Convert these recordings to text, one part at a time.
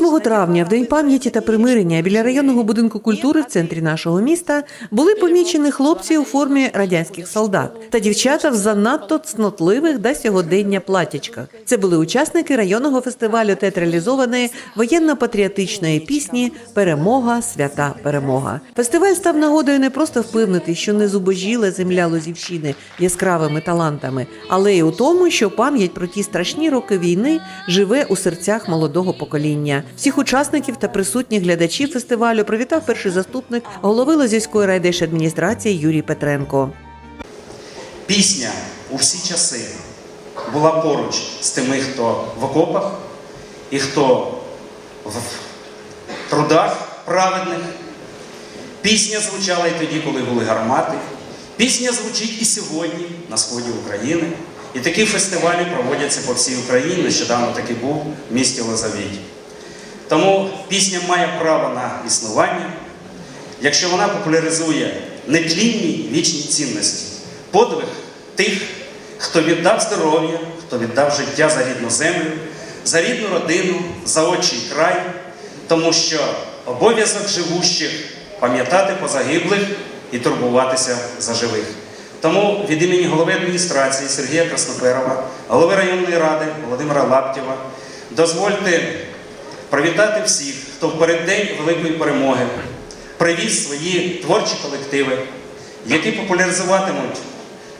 8 травня, в день пам'яті та примирення, біля районного будинку культури в центрі нашого міста були помічені хлопці у формі радянських солдат та дівчата в занадто цнотливих до сьогодення платячках. Це були учасники районного фестивалю театралізованої воєнно-патріотичної пісні Перемога, свята перемога. Фестиваль став нагодою не просто впевнити, що не зубожіла земля Лозівщини яскравими талантами, але й у тому, що пам'ять про ті страшні роки війни живе у серцях молодого покоління. Всіх учасників та присутніх глядачів фестивалю привітав перший заступник голови Лозівської райдержадміністрації Юрій Петренко. Пісня у всі часи була поруч з тими, хто в окопах і хто в трудах праведних. Пісня звучала і тоді, коли були гармати. Пісня звучить і сьогодні на сході України. І такі фестивалі проводяться по всій Україні. Нещодавно таки був в місті Лозавіті. Тому пісня має право на існування, якщо вона популяризує нетлінні вічні цінності, подвиг тих, хто віддав здоров'я, хто віддав життя за рідну землю, за рідну родину, за отчий край, тому що обов'язок живущих пам'ятати по загиблих і турбуватися за живих. Тому від імені голови адміністрації Сергія Красноперова, голови районної ради Володимира Лаптєва, дозвольте привітати всіх, хто в переддень великої перемоги привіз свої творчі колективи, які популяризуватимуть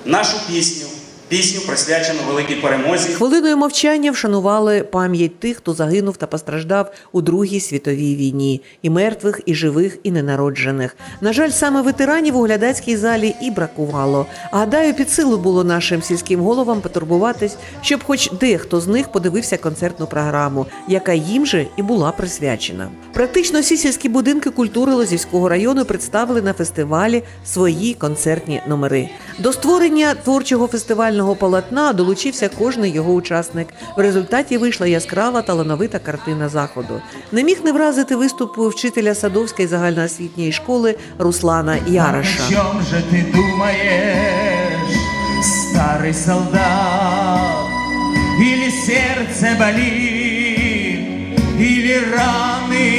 нашу пісню, пісню, присвячену великій перемозі. Хвилиною мовчання вшанували пам'ять тих, хто загинув та постраждав у Другій світовій війні, і мертвих, і живих, і ненароджених. На жаль, саме ветеранів у глядацькій залі і бракувало. Гадаю, під силу було нашим сільським головам потурбуватись, щоб хоч дехто з них подивився концертну програму, яка їм же і була присвячена. Практично всі сільські будинки культури Лозівського району представили на фестивалі свої концертні номери. До створення творчого фестивального полотна долучився кожний його учасник. В результаті вийшла яскрава талановита картина заходу. Не міг не вразити виступу вчителя Садовської загальноосвітньої школи Руслана Яраша. О чем же ты думаешь, старый солдат? Или сердце болит, или раны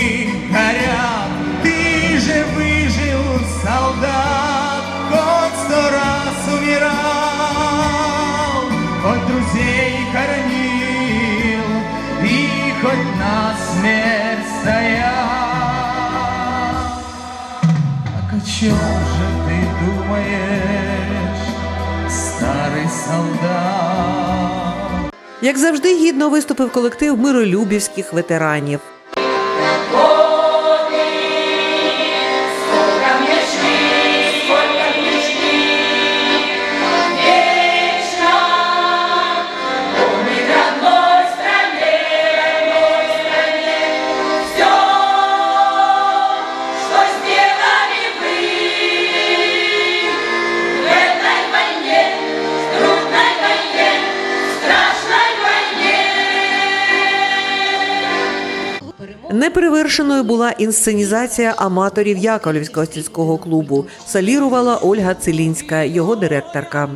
Так о чем же ты думаешь, старый солдат? Як завжди, гідно виступив колектив миролюбівських ветеранів. Неперевершеною була інсценізація аматорів Яковлівського сільського клубу. Салірувала Ольга Целінська, його директорка.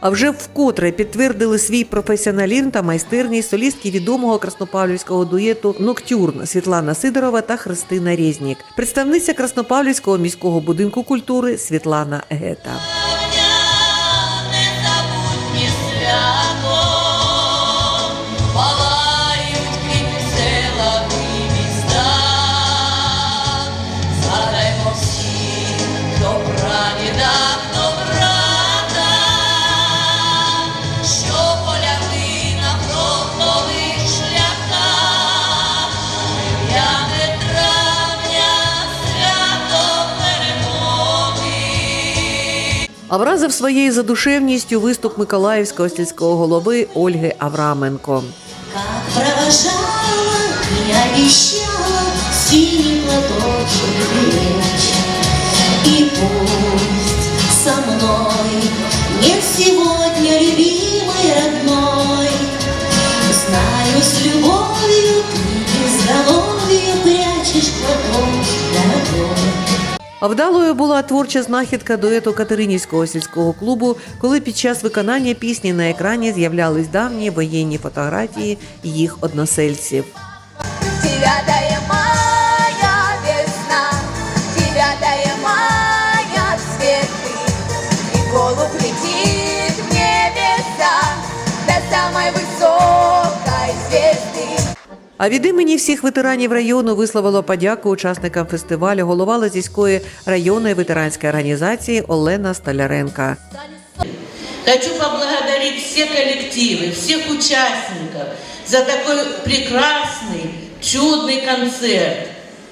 А вже вкотре підтвердили свій професіоналізм та майстерність солістки відомого краснопавлівського дуету Ноктюрн Світлана Сидорова та Христина Резнік, представниця Краснопавлівського міського будинку культури Світлана Гета. А вразив своєю задушевністю виступ Миколаївського сільського голови Ольги Авраменко. Беречь. Пусть со мной Нет сегодня любимой родной Знаю, с любовью ты изголовье вдалою була творча знахідка дуету Катеринівського сільського клубу, коли під час виконання пісні на екрані з'являлись давні воєнні фотографії їх односельців. А від імені всіх ветеранів району висловила подяку учасникам фестивалю голова Лазівської районної ветеранської організації Олена Столяренка. Хочу поблагодарить все коллективы, всех участников за такой прекрасный, чудный концерт.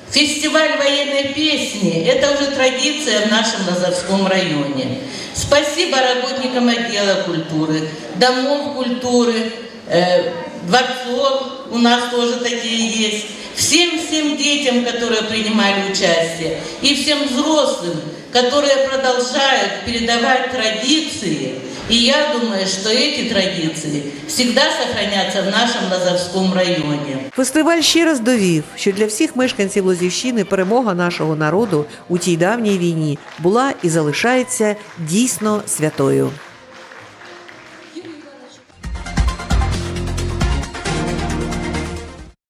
Фестиваль военной песни – это уже традиция в нашем Лазовском районе. Спасибо работникам отдела культуры, домов культуры, э, дворцов, у нас тоже такие есть. Всем-всем детям, которые принимали участие, и всем взрослым, которые продолжают передавать традиции. И я думаю, что эти традиции всегда сохранятся в нашем Лазовском районе. Фестиваль ще раз довів, що для всіх мешканців Лозівщини перемога нашого народу у тій давній війні була і залишається дійсно святою.